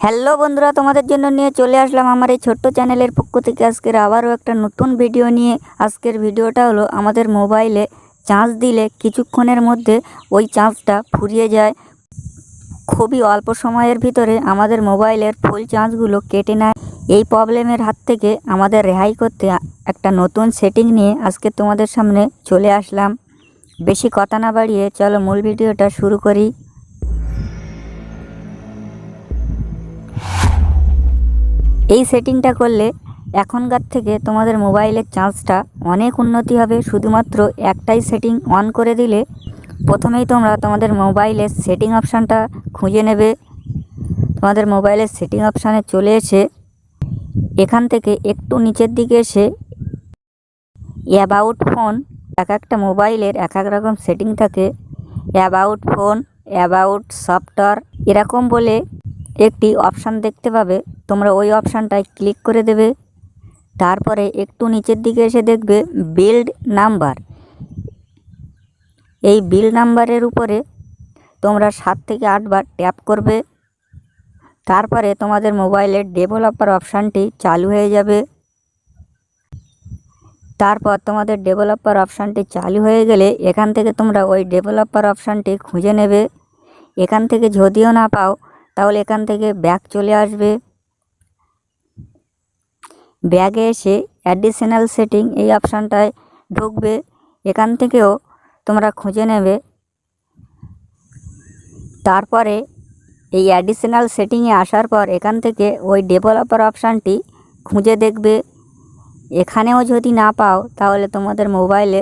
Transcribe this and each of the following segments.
Hello বন্ধুরা, তোমাদের জন্য নিয়ে চলে আসলাম আমার এই ছোট্ট চ্যানেলের পক্ষ থেকে। আজকের আবারও একটা নতুন ভিডিও নিয়ে। আজকের ভিডিওটা হলো আমাদের মোবাইলে চার্জ দিলে কিছুক্ষণের মধ্যে ওই চার্জটা ফুরিয়ে যায়। খুবই অল্প সময়ের ভিতরে আমাদের মোবাইলের ফুল চার্জগুলো কেটে নেয়। এই প্রবলেমের হাত থেকে আমাদের রেহাই করতে একটা নতুন সেটিং নিয়ে আজকে তোমাদের সামনে চলে আসলাম। বেশি কথা না বাড়িয়ে চলো মূল ভিডিওটা শুরু করি। এই সেটিংটা করলে এখনকার থেকে তোমাদের মোবাইলের চার্জটা অনেক উন্নতি হবে। শুধুমাত্র একটাই সেটিং অন করে দিলে প্রথমেই তোমরা তোমাদের মোবাইলের সেটিং অপশানটা খুঁজে নেবে। তোমাদের মোবাইলের সেটিং অপশানে চলে এসে এখান থেকে একটু নিচের দিকে এসে অ্যাবাউট ফোন এক একটা মোবাইলের এক এক রকম সেটিং থাকে। অ্যাবাউট ফোন অ্যাবাউট সফটওয়্যার এরকম বলে একটি অপশান দেখতে পাবে। তোমরা ওই অপশানটায় ক্লিক করে দেবে। তারপরে একটু নিচের দিকে এসে দেখবে বিল্ড নাম্বার। এই বিল নাম্বারের উপরে তোমরা সাত থেকে আটবার ট্যাপ করবে। তারপরে তোমাদের মোবাইলের ডেভেলপার অপশানটি চালু হয়ে যাবে। তারপর তোমাদের ডেভেলপার অপশানটি চালু হয়ে গেলে এখান থেকে তোমরা ওই ডেভেলপার অপশানটি খুঁজে নেবে। এখান থেকে যদিও না পাও তাহলে এখান থেকে ব্যাক চলে আসবে। ব্যাগে এসে অ্যাডিশনাল সেটিং এই অপশানটায় ঢুকবে। এখান থেকেও তোমরা খুঁজে নেবে। তারপরে এই অ্যাডিশনাল সেটিংয়ে আসার পর এখান থেকে ওই ডেভেলপার অপশানটি খুঁজে দেখবে। এখানেও যদি না পাও, তাহলে তোমাদের মোবাইলে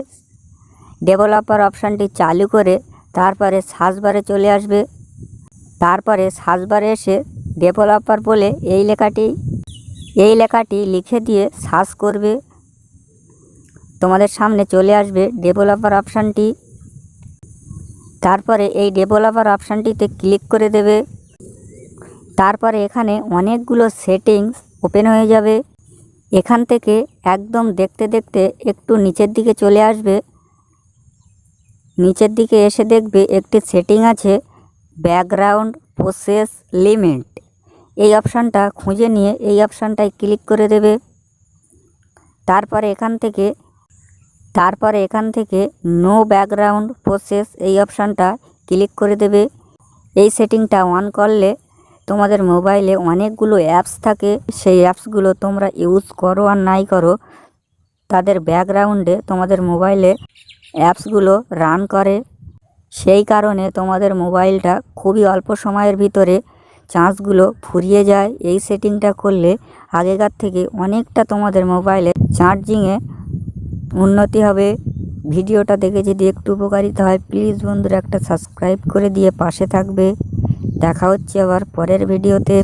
ডেভেলপার অপশানটি চালু করে তারপরে সার্চ বারে চলে আসবে। তারপরে সার্চবারে এসে ডেভেলপার বলে এই লেখাটি এই লেখাটি লিখে দিয়ে সার্চ করবে। তোমাদের সামনে চলে আসবে ডেভেলপার অপশানটি। তারপরে এই ডেভেলপার অপশানটিতে ক্লিক করে দেবে। তারপরে এখানে অনেকগুলো সেটিংস ওপেন হয়ে যাবে। এখান থেকে একদম দেখতে দেখতে একটু নিচের দিকে চলে আসবে। নিচের দিকে এসে দেখবে একটি সেটিং আছে। Background process limit. এই অপশানটা খুঁজে নিয়ে এই অপশানটায় ক্লিক করে দেবে। তারপরে এখান থেকে, তারপরে এখান থেকে নো ব্যাকগ্রাউন্ড প্রসেস এই অপশানটা ক্লিক করে দেবে। এই সেটিংটা অন করলে তোমাদের মোবাইলে অনেকগুলো অ্যাপস থাকে। সেই অ্যাপসগুলো তোমরা ইউজ করো আর নাই করো, তাদের ব্যাকগ্রাউন্ডে তোমাদের মোবাইলে অ্যাপসগুলো রান করে। সেই কারণে তোমাদের মোবাইলটা খুবই অল্প সময়ের ভিতরে চার্জগুলো ফুরিয়ে যায়। এই সেটিংটা করলে আগেকার থেকে অনেকটা তোমাদের মোবাইলে চার্জিংয়ে উন্নতি হবে। ভিডিওটা দেখে যদি একটু উপকারিতা হয়, প্লিজ বন্ধুরা একটা সাবস্ক্রাইব করে দিয়ে পাশে থাকবে। দেখা হচ্ছে আবার পরের ভিডিওতে।